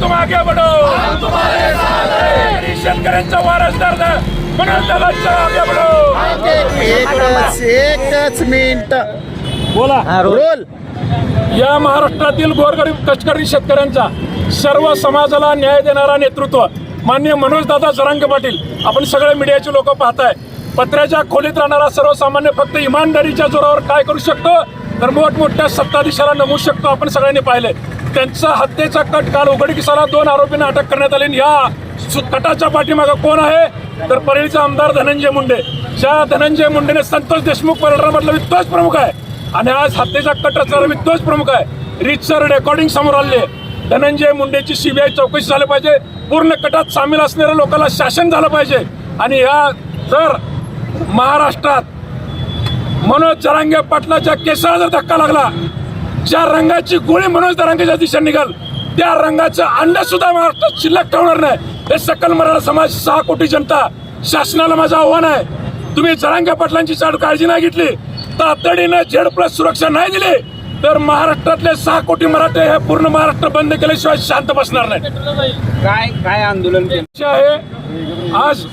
तुम आगे बढ़ो हम तुम्हारे साथ हैं शेतकऱ्यांचा वारसदार ना म्हणून आगे बढ़ो एकच एकच मिनिट बोला रोल. या महाराष्ट्रातील गोरगरीब कष्टकरी शेतकऱ्यांचा सर्व समाजाला न्याय देणारा नेतृत्व मान्य मनोज दादा जरांगे पाटील. आपण सगळे मीडियाचे लोक पाहताय. पत्र्याच्या खोलीत राहणारा सर्वसामान्य फक्त इमानदारीच्या जोरावर काय करू शकतो? तर मोठमोठ्या सत्ताधीशाला नमवू शकतो आपण सगळ्यांनी पाहिले. त्यांचा हत्येचा कट काल उघडकीस आला. दोन आरोपींना अटक करण्यात आली. या कटाच्या पाठीमागं कोण आहे? तर परळीचा आमदार धनंजय मुंडे. ज्या धनंजय मुंडेने संतोष देशमुख परळरामधला तोच प्रमुख आहे. आणि आज हत्येचा कट असणारा मी प्रमुख आहे. रीतसर रेकॉर्डिंग समोर आले धनंजय मुंडेची सीबीआय चौकशी झाली पाहिजे. पूर्ण कटात सामील असणाऱ्या लोकांना शासन झालं पाहिजे. आणि या जर महाराष्ट्रात मनोज जरांगे पाटलाच्या केसाला जर धक्का लागला ज्या रंगाची गोळी मनोज जरांगेच्या दिशेने निघाल त्या रंगाचं अंड सुद्धा महाराष्ट्रात शिल्लक ठेवणार नाही. हे सकल मराठा समाज सहा कोटी जनता शासनाला माझं आव्हान आहे. तुम्ही जरांगे पाटलांची चाड काळजी नाही घेतली तातडीनं झेड प्लस सुरक्षा नाही दिली तर महाराष्ट्रातले सहा कोटी मराठे हे पूर्ण महाराष्ट्र बंद केल्याशिवाय शांत बसणार नाही काय काय आंदोलन आहे आज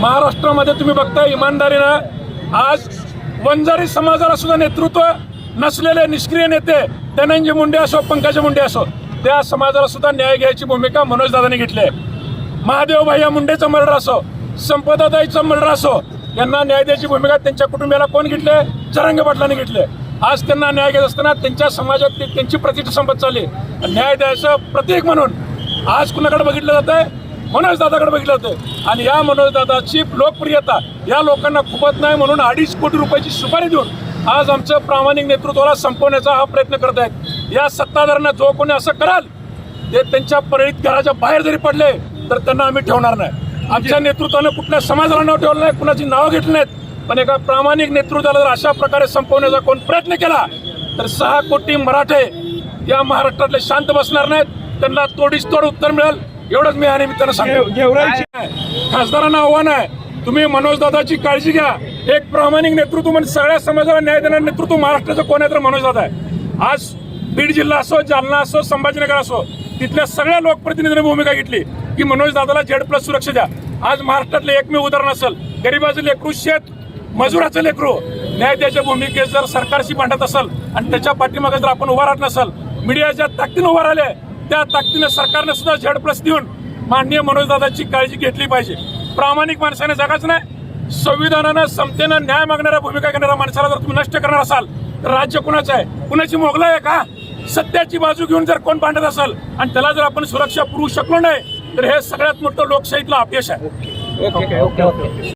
महाराष्ट्रामध्ये तुम्ही बघताय इमानदारीनं आज वंजारी समाजाला सुद्धा नेतृत्व नसलेले निष्क्रिय नेते धनंजय मुंडे असो पंकज मुंडे असो त्या समाजाला सुद्धा न्याय घ्यायची भूमिका मनोजदादाने घेतली आहे. महादेव भैया मुंडेचा मर्डर असो संपदाताईचा मर्डर असो यांना न्याय द्यायची भूमिका त्यांच्या कुटुंबियाला कोण घेतले जरांगे पाटलांनी घेतले आज त्यांना न्याय घेत असताना त्यांच्या समाजात ते- त्यांची प्रतिष्ठा संपत चालली न्याय द्यायचं प्रतीक म्हणून आज कुणाकडे बघितलं जात आहे मनोज दादाकडे बघितलं होतं. आणि या मनोज दादाची लोकप्रियता या लोकांना खुपत नाही म्हणून अडीच कोटी रुपयाची सुपारी देऊन आज आमचं प्रामाणिक नेतृत्वाला संपवण्याचा हा प्रयत्न करत आहेत. या सत्ताधाऱ्यांना जो कोणी असं कराल ते त्यांच्या परळीत घराच्या बाहेर जरी पडले तर त्यांना आम्ही ठेवणार नाही. आमच्या नेतृत्वानं कुठल्या समाजाला नाव ठेवलं नाही कुणाची नावं घेतली नाहीत. पण एका प्रामाणिक नेतृत्वाला जर अशा प्रकारे संपवण्याचा कोण प्रयत्न केला तर सहा कोटी मराठे या महाराष्ट्रातले शांत बसणार नाहीत. त्यांना तोडीस तोड उत्तर मिळेल. एवढंच मी या निमित्तानं सांगतो. खासदारांना आव्हान आहे. तुम्ही मनोज दादाची काळजी घ्या. एक प्रामाणिक नेतृत्व म्हणजे सगळ्या समाजाला न्याय देणारं नेतृत्व महाराष्ट्राचं कोण आहे तर मनोज दादा आहे. आज बीड जिल्हा असो जालना असो संभाजीनगर असो तिथल्या सगळ्या लोकप्रतिनिधींनी भूमिका घेतली की मनोज दादाला झेड प्लस सुरक्षा द्या. आज महाराष्ट्रातले एकमेव उदाहरण असेल. गरिबाचं लेकरू शेत मजुराचं लेकरू. न्याय द्यायच्या भूमिकेत जर सरकारशी भांडत असेल आणि त्याच्या पाठीमागे जर आपण उभा राहत नसेल मीडियाच्या ताकदीनं उभा राहिले त्या ताकदीनं सरकारने सुद्धा झेड प्लस देऊन माननीय मनोजदादाची काळजी घेतली पाहिजे. प्रामाणिक माणसाने जगाच नाही संविधानानं समतेनं न्याय मागणाऱ्या भूमिका घेणाऱ्या माणसाला जर तुम्ही नष्ट करणार असाल तर राज्य कुणाचं आहे? कुणाची मोगला आहे का? सत्याची बाजू घेऊन जर कोण भांडत असेल आणि त्याला जर आपण सुरक्षा पुरवू शकलो नाही तर हे सगळ्यात मोठं लोकशाहीतलं अपयश आहे. Okay okay okay